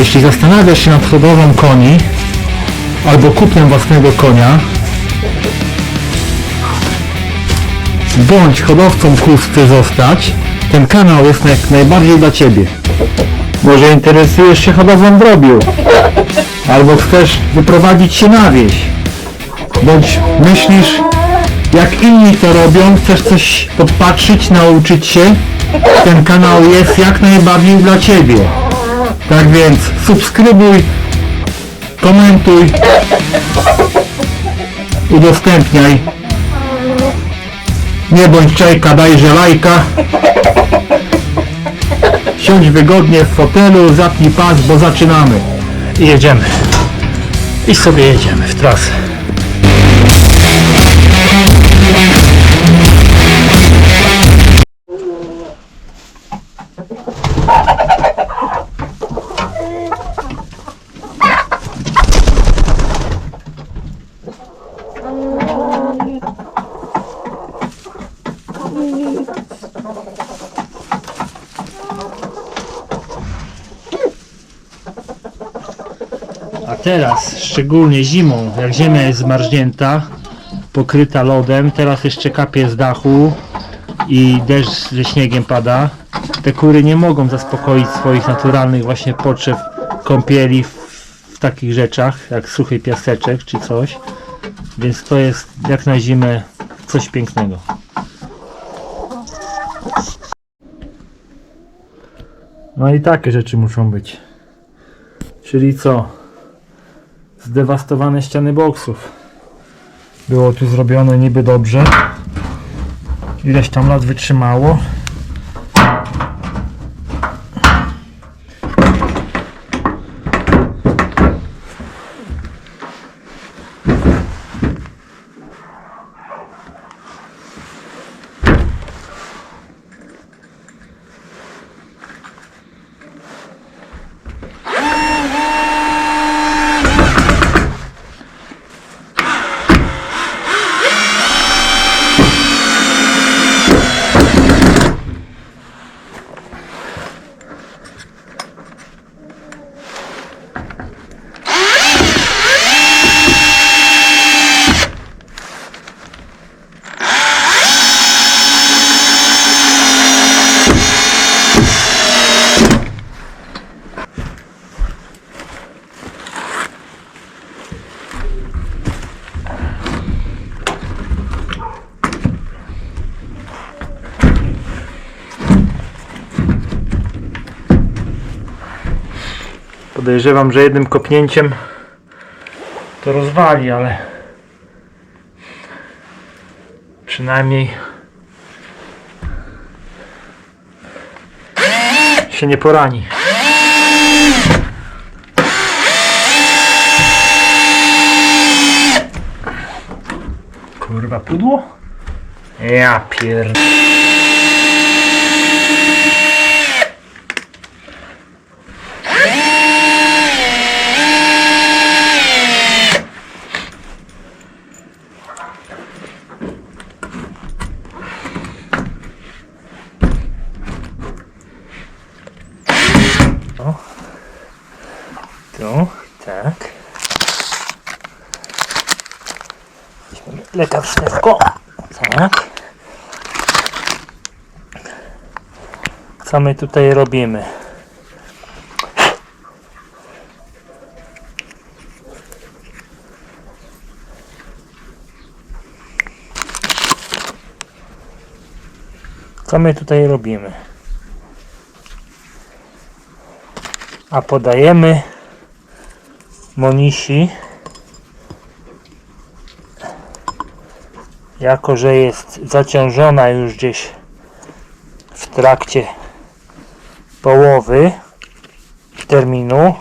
Jeśli zastanawiasz się nad hodowlą koni albo kupnem własnego konia, bądź hodowcą kóz chcesz zostać, ten kanał jest jak najbardziej dla Ciebie. Może interesujesz się hodowlą drobiu, albo chcesz wyprowadzić się na wieś, bądź myślisz jak inni to robią, chcesz coś podpatrzyć, nauczyć się, ten kanał jest jak najbardziej dla Ciebie. Tak więc subskrybuj, komentuj, udostępniaj. Nie bądź czajka, dajże lajka. Siądź wygodnie w fotelu, zapnij pas, bo zaczynamy. I jedziemy. I sobie jedziemy w trasę. Teraz, szczególnie zimą, jak ziemia jest zmarznięta, pokryta lodem, teraz jeszcze kapie z dachu i deszcz ze śniegiem pada, te kury nie mogą zaspokoić swoich naturalnych właśnie potrzeb kąpieli w, w takich rzeczach, jak suchy piaseczek czy coś, więc to jest jak na zimę coś pięknego. No i takie rzeczy muszą być. Czyli co? Zdewastowane ściany boksów. Było tu zrobione niby dobrze. Ileś tam lat wytrzymało. Podejrzewam, że jednym kopnięciem to rozwali, ale przynajmniej się nie porani. Kurwa pudło? Ja pier... Tu, tak. Weźmiemy lekarstewko. Tak. Co my tutaj robimy? Co my tutaj robimy? A podajemy Monisi jako, że jest zaciążona już gdzieś w trakcie połowy terminu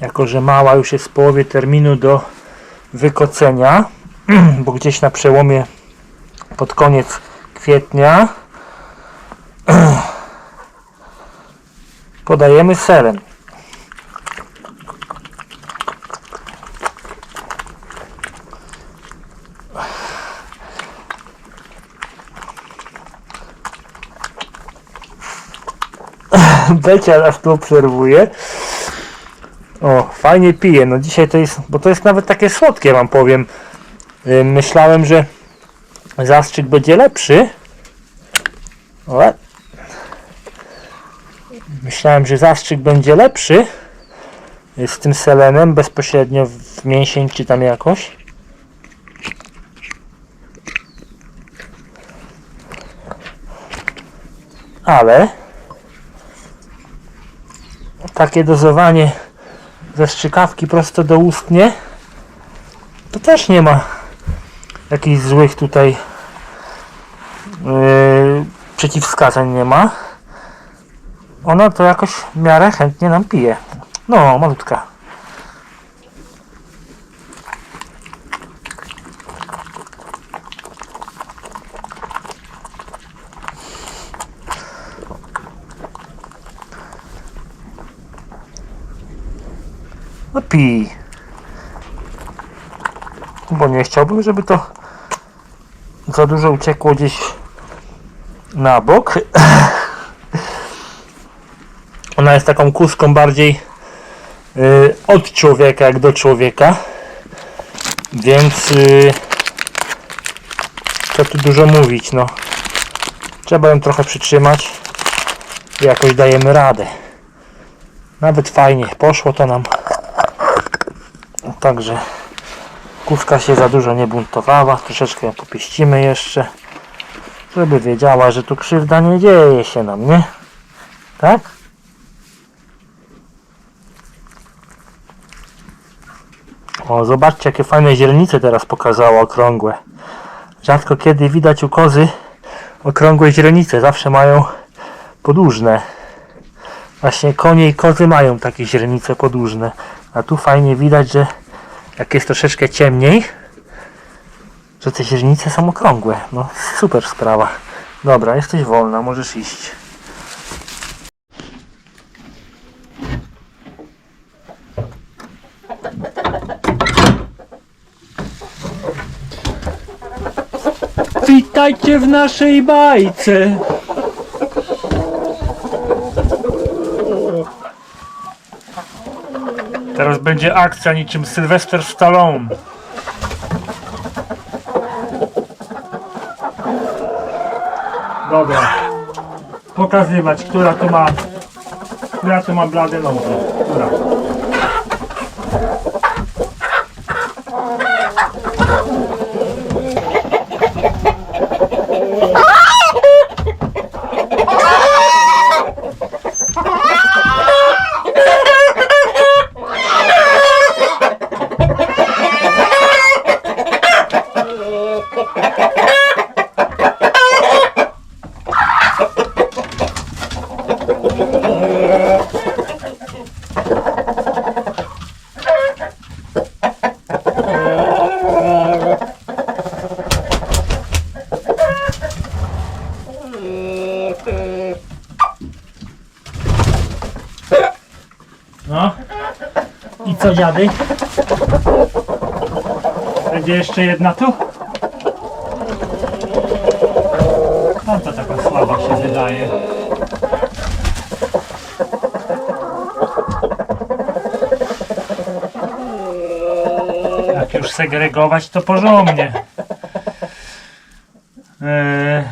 jako, że mała już jest w połowie terminu do wykocenia bo gdzieś na przełomie pod koniec kwietnia podajemy seren. Becia nas tu obserwuje. O, fajnie pije. No dzisiaj to jest, bo to jest nawet takie słodkie wam powiem. Y, Myślałem, że zastrzyk będzie lepszy. O. Myślałem, że zastrzyk będzie lepszy y, z tym selenem bezpośrednio w mięsień czy tam jakoś. Ale takie dozowanie ze strzykawki prosto do ustnie to też nie ma jakichś złych tutaj yy, przeciwwskazań nie ma. Ona to jakoś w miarę chętnie nam pije. No malutka no pij bo nie chciałbym, żeby to za dużo uciekło gdzieś na bok. Ona jest taką kuską bardziej y, od człowieka jak do człowieka. Więc y, co tu dużo mówić, no. Trzeba ją trochę przytrzymać jakoś dajemy radę. Nawet fajnie poszło to nam. Także Kuska się za dużo nie buntowała, troszeczkę ją popieścimy jeszcze, żeby wiedziała, że tu krzywda nie dzieje się nam, nie? Tak? O, zobaczcie jakie fajne źrenice teraz pokazała okrągłe. Rzadko kiedy widać u kozy okrągłe źrenice, zawsze mają podłużne. Właśnie konie i kozy mają takie źrenice podłużne, a tu fajnie widać, że jak jest troszeczkę ciemniej, że te źrenice są okrągłe. No super sprawa. Dobra, jesteś wolna, możesz iść. Witajcie w naszej bajce. Teraz będzie akcja niczym Sylwester Stallone. Dobra. Pokazywać, która tu ma która tu ma blade nogi. Która? No. I co dziady? Będzie jeszcze jedna tu? No to taka słaba się wydaje. Jak już segregować to porządnie. Eee...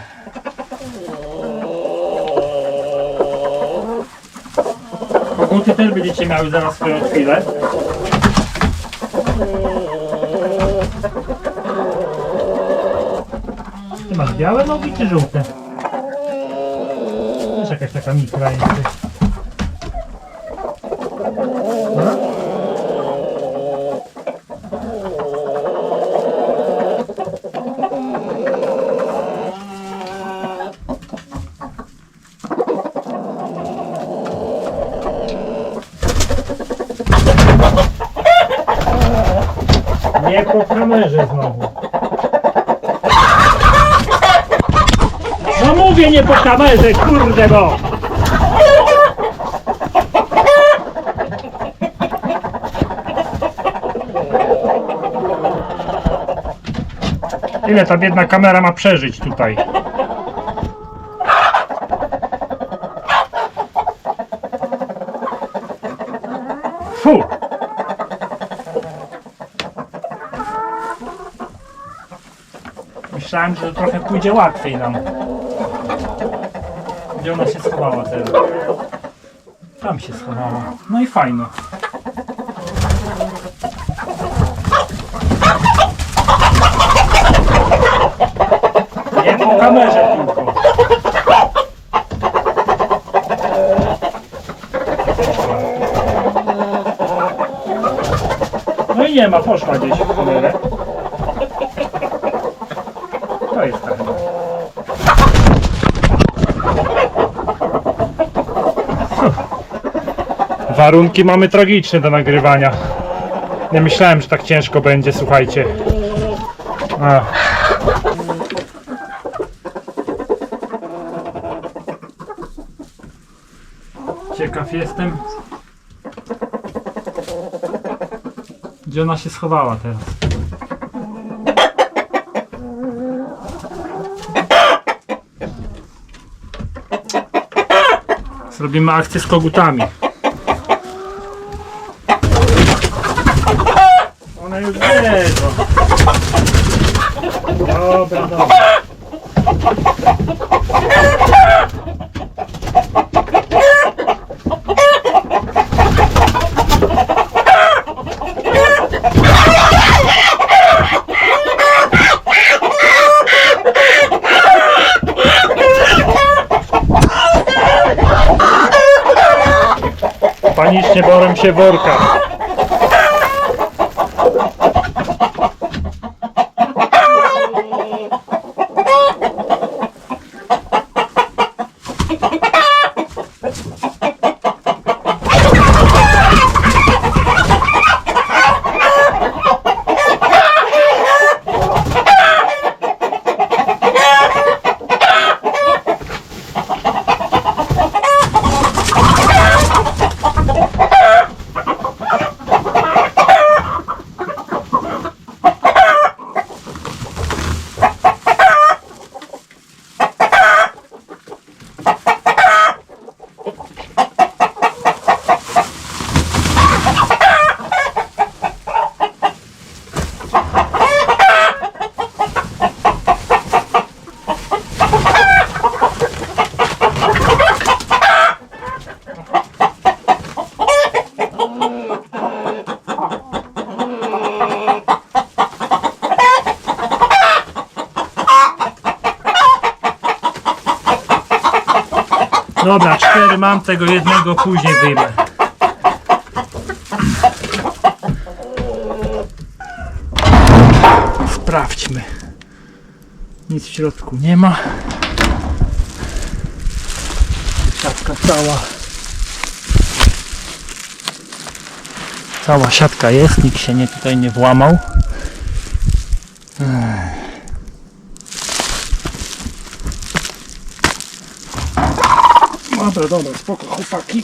Koguty też będziecie miały zaraz swoją chwilę. Ty masz białe nogi czy żółte? Jakaś taka mikra. No? Nie po kamerze znowu. Nie po kamerze, kurde! No. Ile ta biedna kamera ma przeżyć tutaj? Fu! Myślałem, że trochę pójdzie łatwiej nam. Gdzie ona się schowała teraz? Tam się schowała. No i fajno. Nie po kamerze tylko. No i nie ma, poszła gdzieś w cholerę. To jest tak. Warunki mamy tragiczne do nagrywania. Nie myślałem, że tak ciężko będzie, słuchajcie. A. Ciekaw jestem. Gdzie ona się schowała teraz? Zrobimy akcję z kogutami. Dobra, dobra. Panicznie borem się worka. Dobra, cztery mam, tego jednego później wyjmę. Sprawdźmy. Nic w środku nie ma. Siatka cała. Cała siatka jest, nikt się nie tutaj nie włamał. Dobra, dobra, spoko, chłopaki.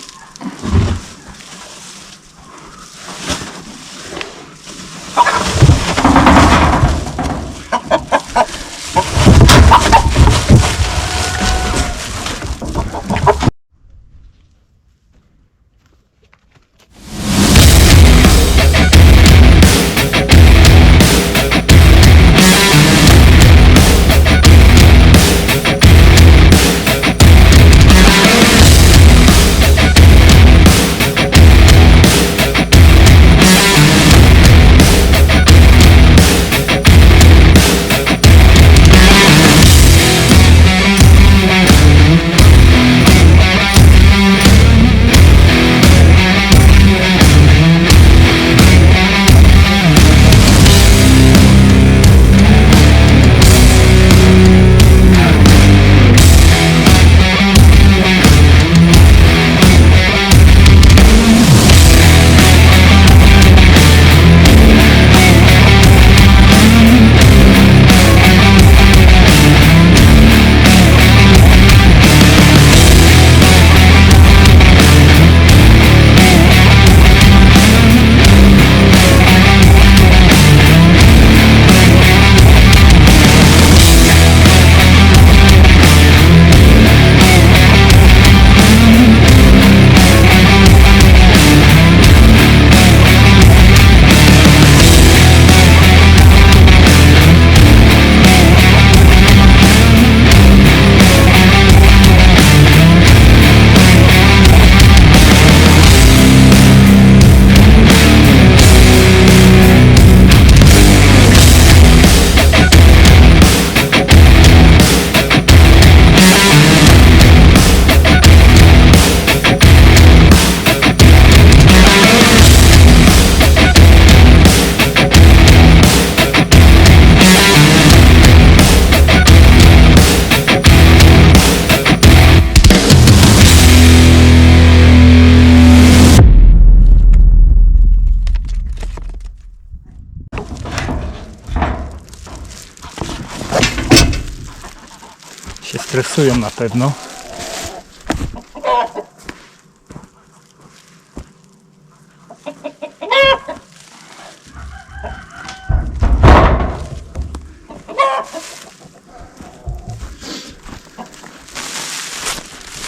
Pasują na pewno.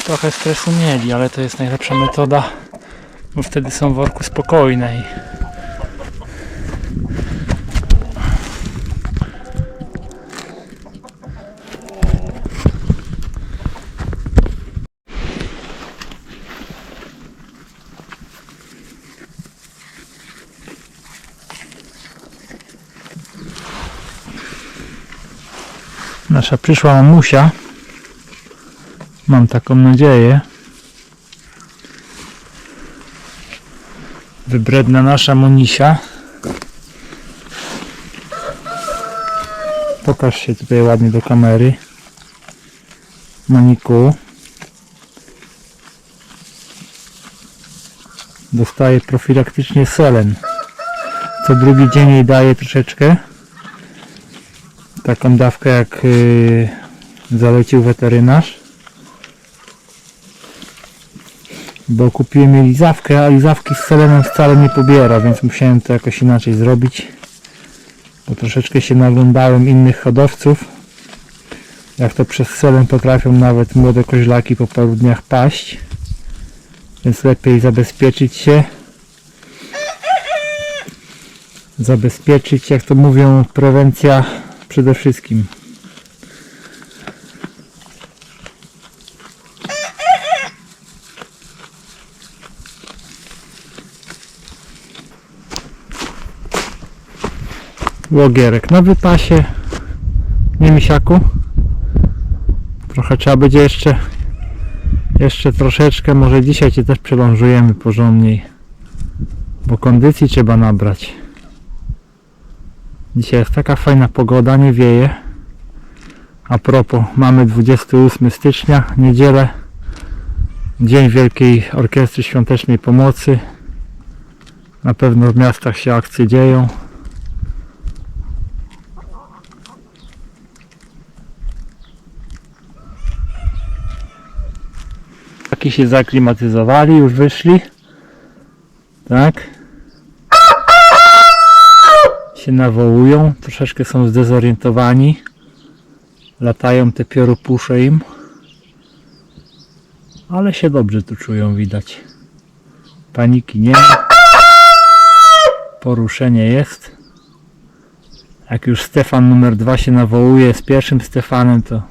Trochę stresu mieli, ale to jest najlepsza metoda, bo wtedy są w worku spokojne i nasza przyszła mamusia. Mam taką nadzieję. Wybredna nasza Monisia. Pokaż się tutaj ładnie do kamery. Moniku. Dostaje profilaktycznie selen. Co drugi dzień jej daje troszeczkę taką dawkę jak yy, zalecił weterynarz. Bo kupiłem jej lizawkę, a lizawki z selenem wcale nie pobiera, więc musiałem to jakoś inaczej zrobić. Bo troszeczkę się naglądałem innych hodowców. Jak to przez selen potrafią nawet młode koźlaki po paru dniach paść. Więc lepiej zabezpieczyć się. Zabezpieczyć, jak to mówią, prewencja przede wszystkim. Łogierek na wypasie. Nie misiaku. Trochę trzeba będzie jeszcze jeszcze troszeczkę, może dzisiaj Cię też przelążujemy porządniej. Bo kondycji trzeba nabrać. Dzisiaj jest taka fajna pogoda, nie wieje. A propos, mamy 28 stycznia, niedzielę. Dzień Wielkiej Orkiestry Świątecznej Pomocy. Na pewno w miastach się akcje dzieją. Taki się zaklimatyzowali, już wyszli. Tak się nawołują, troszeczkę są zdezorientowani. Latają te piorupusze im. Ale się dobrze tu czują, widać. Paniki nie ma. Poruszenie jest. Jak już Stefan numer dwa się nawołuje z pierwszym Stefanem, to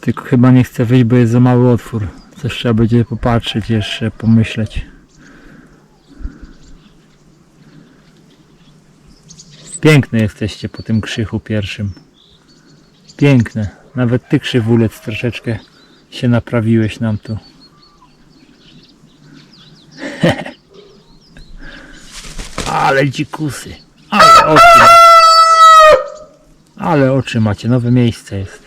tylko chyba nie chce wyjść, bo jest za mały otwór. Coś trzeba będzie popatrzeć jeszcze, pomyśleć. Piękne jesteście po tym krzychu pierwszym. Piękne. Nawet ty krzywulec troszeczkę się naprawiłeś nam tu. Ale dzikusy. Ale oczy. Ale oczy macie. Nowe miejsce jest.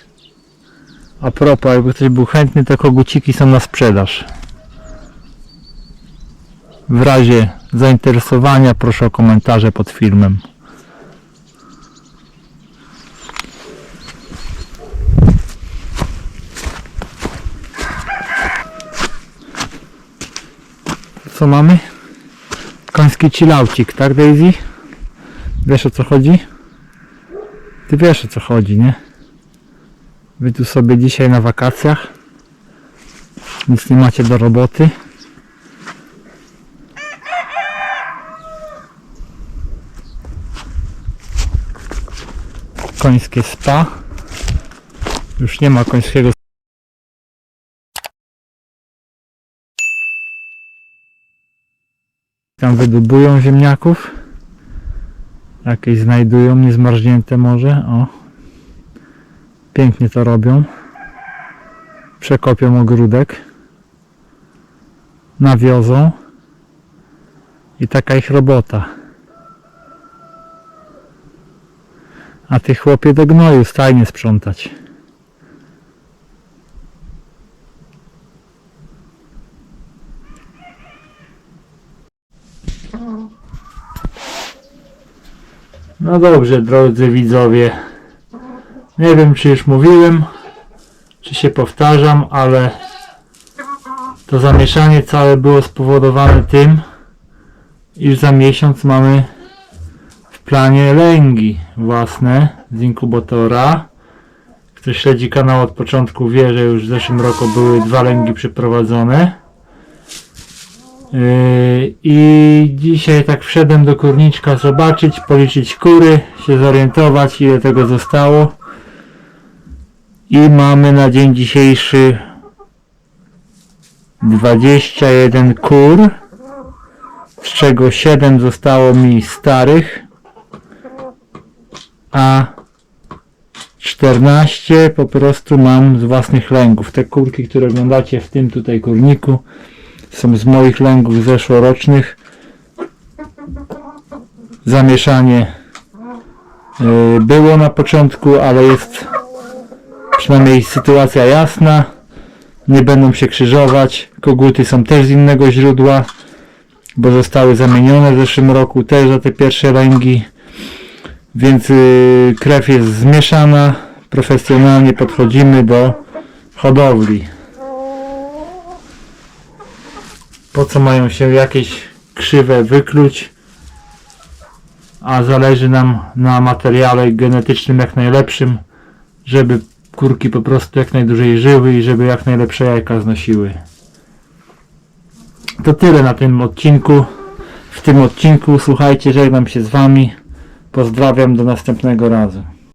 A propos, jakby ktoś był chętny, te koguciki są na sprzedaż. W razie zainteresowania proszę o komentarze pod filmem. Co mamy? Koński chillaucik, tak Daisy? Wiesz o co chodzi? Ty wiesz o co chodzi, nie? Wy tu sobie dzisiaj na wakacjach. Nic nie macie do roboty. Końskie spa. Już nie ma końskiego Tam wydubują ziemniaków. Jakieś znajdują, niezmarznięte może. O. Pięknie to robią. Przekopią ogródek. Nawiozą. I taka ich robota. A ty chłopie do gnoju stajnie sprzątać. No dobrze, drodzy widzowie. Nie wiem, czy już mówiłem, czy się powtarzam, ale to zamieszanie całe było spowodowane tym, iż za miesiąc mamy w planie lęgi własne z inkubatora. Kto śledzi kanał od początku wie, że już w zeszłym roku były dwa lęgi przeprowadzone. Yy, I dzisiaj tak wszedłem do kurniczka zobaczyć, policzyć kury, się zorientować ile tego zostało. I mamy na dzień dzisiejszy 21 kur, z czego 7 zostało mi starych, a 14 po prostu mam z własnych lęgów. Te kurki, które oglądacie w tym tutaj kurniku, są z moich lęgów zeszłorocznych. Zamieszanie y, było na początku, ale jest przynajmniej sytuacja jasna. Nie będą się krzyżować. Koguty są też z innego źródła, bo zostały zamienione w zeszłym roku też za te pierwsze lęgi. Więc y, krew jest zmieszana. Profesjonalnie podchodzimy do hodowli. Po co mają się jakieś krzywe wykluć? A zależy nam na materiale genetycznym jak najlepszym, żeby kurki po prostu jak najdłużej żyły i żeby jak najlepsze jajka znosiły. To tyle na tym odcinku. W tym odcinku słuchajcie, żegnam się z wami. Pozdrawiam do następnego razu.